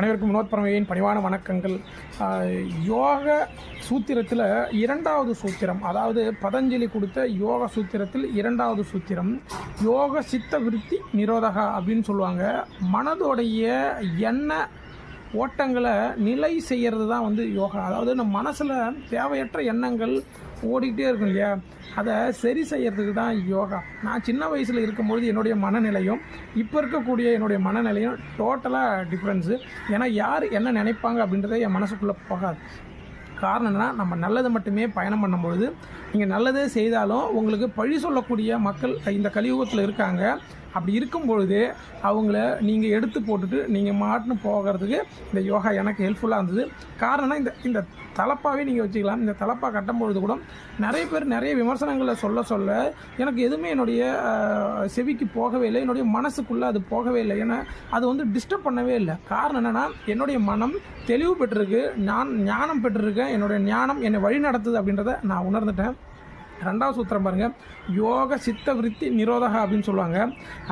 அனைவருக்கும் வினோத் பரமையின் பணிவான வணக்கங்கள். யோக சூத்திரத்தில் இரண்டாவது சூத்திரம் அதாவது பதஞ்சலி கொடுத்த யோக சூத்திரத்தில் இரண்டாவது சூத்திரம் யோக சித்த விருத்தி நிரோதகா அப்படின்னு சொல்லுவாங்க. மனதோடைய எண்ண ஓட்டங்களை நிலை செய்கிறது தான் வந்து யோகா. அதாவது நம்ம மனசில் தேவையற்ற எண்ணங்கள் ஓடிக்கிட்டே இருக்கும் இல்லையா? அதை சரி செய்யறதுக்கு தான் யோகா. நான் சின்ன வயசில் இருக்கும்பொழுது என்னுடைய மனநிலையும் இப்போ இருக்கக்கூடிய என்னுடைய மனநிலையும் டோட்டலாக டிஃப்ரென்ஸு ஏன்னா யார் என்ன நினைப்பாங்க அப்படின்றத என் மனசுக்குள்ளே போகாது. காரணம் என்னன்னா நம்ம நல்லது மட்டுமே பயணம் பண்ணும்பொழுது நீங்கள் நல்லதே செய்தாலும் உங்களுக்கு பழி சொல்லக்கூடிய மக்கள் இந்த கலியுகத்தில் இருக்காங்க. அப்படி இருக்கும் பொழுது அவங்கள நீங்கள் எடுத்து போட்டுட்டு நீங்கள் மாட்டுன்னு போகிறதுக்கு இந்த யோகா எனக்கு ஹெல்ப்ஃபுல்லாக இருந்தது. காரணம்னா இந்த இந்த தலப்பாகவே நீங்கள் வச்சுக்கலாம். இந்த தலப்பா கட்டும் பொழுது கூட நிறைய பேர் நிறைய விமர்சனங்களை சொல்ல சொல்ல எனக்கு எதுவுமே என்னுடைய செவிக்கு போகவே இல்லை. என்னுடைய மனசுக்குள்ளே அது போகவே இல்லை. ஏன்னா அது வந்து டிஸ்டர்ப் பண்ணவே இல்லை. காரணம் என்னென்னா என்னுடைய மனம் தெளிவு பெற்றிருக்கு. நான் ஞானம் பெற்றிருக்கேன். என்னுடைய ஞானம் என்னை வழி நடத்துது அப்படின்றத நான் உணர்ந்துட்டேன். ரெண்டாவது சூத்திரம் பாருங்கள் யோக சித்த விருத்தி நிரோதக அப்படின்னு சொல்லுவாங்க.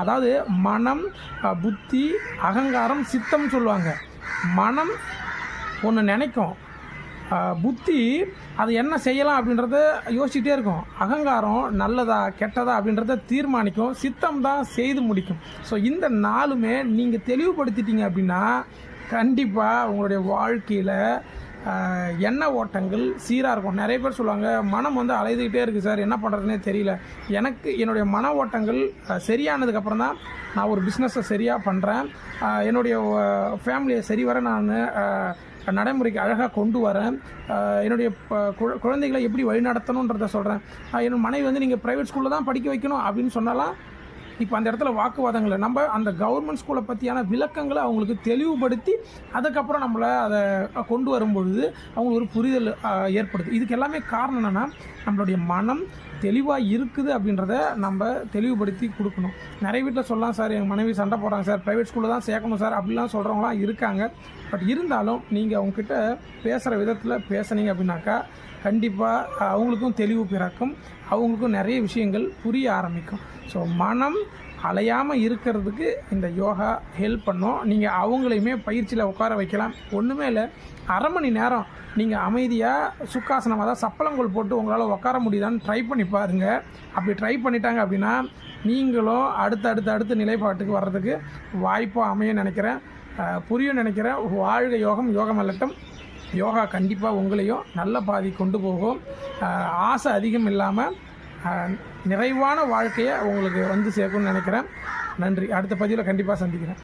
அதாவது மனம் புத்தி அகங்காரம் சித்தம் சொல்லுவாங்க. மனம் ஒன்று நினைக்கும். புத்தி அது என்ன செய்யலாம் அப்படின்றத யோசிச்சுட்டே இருக்கும். அகங்காரம் நல்லதா கெட்டதா அப்படின்றத தீர்மானிக்கும். சித்தம் தான் செய்து முடிக்கும். ஸோ இந்த நாளுமே நீங்கள் தெளிவுபடுத்திட்டீங்க அப்படின்னா கண்டிப்பாக உங்களுடைய வாழ்க்கையில் எண்ணெய் எண்ண ஓட்டங்கள் சீராக இருக்கும். நிறைய பேர் சொல்லுவாங்க மனம் வந்து அலைதுகிட்டே இருக்குது சார். என்ன பண்ணுறதுனே தெரியல. எனக்கு என்னுடைய மன ஓட்டங்கள் சரியானதுக்கப்புறம் தான் நான் ஒரு பிஸ்னஸை சரியாக பண்ணுறேன் என்னுடைய ஃபேமிலியை சரிவர நான் நடைமுறைக்கு அழகாக கொண்டு வரேன். என்னுடைய குழ- குழந்தைகளை எப்படி வழிநடத்தணுன்றத சொல்கிறேன் என்னோட மனைவி வந்து நீங்கள் ப்ரைவேட் ஸ்கூலில் தான் படிக்க வைக்கணும் அப்படின்னு சொன்னாலாம் இப்போ அந்த இடத்துல வாக்குவாதங்களை நம்ம அந்த கவர்மெண்ட் ஸ்கூலை பற்றியான விளக்கங்களை அவங்களுக்கு தெளிவுபடுத்தி அதுக்கப்புறம் நம்மளை அதை கொண்டு வரும்பொழுது அவங்களுக்கு ஒரு புரிதல் ஏற்படுது. இதுக்கு எல்லாமே காரணம் என்னென்னா நம்மளுடைய மனம் தெளிவாக இருக்குது அப்படின்றத நம்ம தெளிவுபடுத்தி கொடுக்கணும். நிறைய வீட்டில் சொல்லலாம் சார் எங்கள் மனைவி சண்டை போடுறாங்க சார். ப்ரைவேட் ஸ்கூலில் தான் சேர்க்கணும் சார். அப்படிலாம் சொல்கிறவங்களாம் இருக்காங்க. பட் இருந்தாலும் நீங்கள் அவங்கக்கிட்ட பேசுகிற விதத்தில் பேசுனீங்க அப்படின்னாக்கா கண்டிப்பாக அவங்களுக்கும் தெளிவு பிறக்கும். அவங்களுக்கும் நிறைய விஷயங்கள் புரிய ஆரம்பிக்கும். ஸோ மனம் அலையாமல் இருக்கிறதுக்கு இந்த யோகா ஹெல்ப் பண்ணும். நீங்கள் அவங்களையுமே பயிற்சியில் உட்கார வைக்கலாம். ஒன்றுமே இல்லை. அரை மணி நேரம் நீங்கள் அமைதியாக சுக்காசனமாக தான் சப்பளங்கோல் போட்டு உங்களால் உட்கார முடியுதான்னு ட்ரை பண்ணி பாருங்கள் அப்படி ட்ரை பண்ணிட்டாங்க அப்படின்னா நீங்களும் அடுத்த அடுத்த அடுத்த நிலைப்பாட்டுக்கு வர்றதுக்கு வாய்ப்பாக அமைய நினைக்கிறேன். புரியும் நினைக்கிறேன். வாழ்க யோகம் யோகம் அல்லட்டும். யோகா கண்டிப்பாக உங்களையும் நல்ல பாதி கொண்டு போகும். ஆசை அதிகம் இல்லாமல் நிறைவான வாழ்க்கையை உங்களுக்கு வந்து சேர்க்கும்னு நினைக்கிறேன். நன்றி. அடுத்த பதிவில் கண்டிப்பாக சந்திக்கிறேன்.